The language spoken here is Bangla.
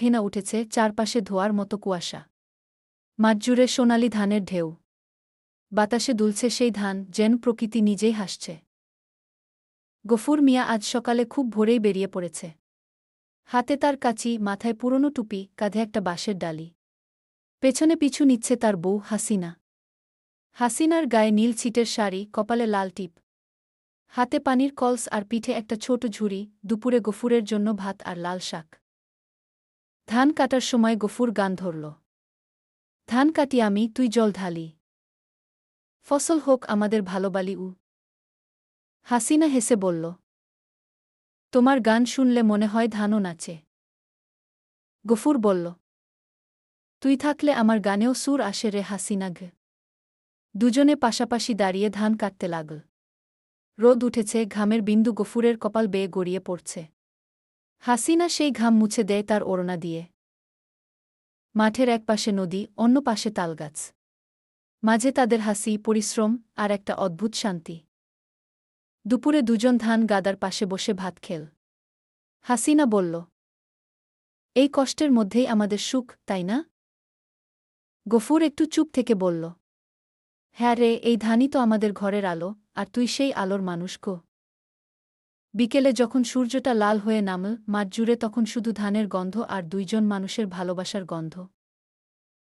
ভেনা উঠেছে চারপাশে ধোয়ার মতো কুয়াশা। মাঠজুড়ে সোনালি ধানের ঢেউ। বাতাসে দুলছে সেই ধান যেন প্রকৃতি নিজেই হাসছে। গফুর মিয়া আজ সকালে খুব ভোরেই বেরিয়ে পড়েছে। হাতে তার কাচি, মাথায় পুরনো টুপি, কাঁধে একটা বাঁশের ডালি। পেছনে পিছু নিচ্ছে তার বউ হাসিনা। হাসিনার গায়ে নীল ছিটের শাড়ি, কপালে লাল টিপ। হাতে পানির কলস আর পিঠে একটা ছোট ঝুড়ি, দুপুরে গফুরের জন্য ভাত আর লাল শাক। ধান কাটার সময় গফুর গান ধরল। ধান কাটি আমি, তুই জল ঢালি। ফসল হোক আমাদের ভালোবালি উ। হাসিনা হেসে বলল, তোমার গান শুনলে মনে হয় ধানও নাচে। গফুর বলল, তুই থাকলে আমার গানেও সুর আসে রে হাসিনা গে। দুজনে পাশাপাশি দাঁড়িয়ে ধান কাটতে লাগল। রোদ উঠেছে, ঘামের বিন্দু গফুরের কপাল বেয়ে গড়িয়ে পড়ছে। হাসিনা সেই ঘাম মুছে দেয় তার ওড়না দিয়ে। মাঠের এক পাশে নদী, অন্য পাশে তালগাছ। মাঝে তাদের হাসি, পরিশ্রম আর একটা অদ্ভুত শান্তি। দুপুরে দুজন ধান গাদার পাশে বসে ভাত খেল। হাসিনা বলল, এই কষ্টের মধ্যেই আমাদের সুখ, তাই না? গফুর একটু চুপ থেকে বলল হ্যাঁ রে, এই ধানই তো আমাদের ঘরের আলো, আর তুই সেই আলোর মানুষ গো। বিকেলে যখন সূর্যটা লাল হয়ে নামল মাঠ জুড়ে তখন শুধু ধানের গন্ধ আর দুইজন মানুষের ভালোবাসার গন্ধ।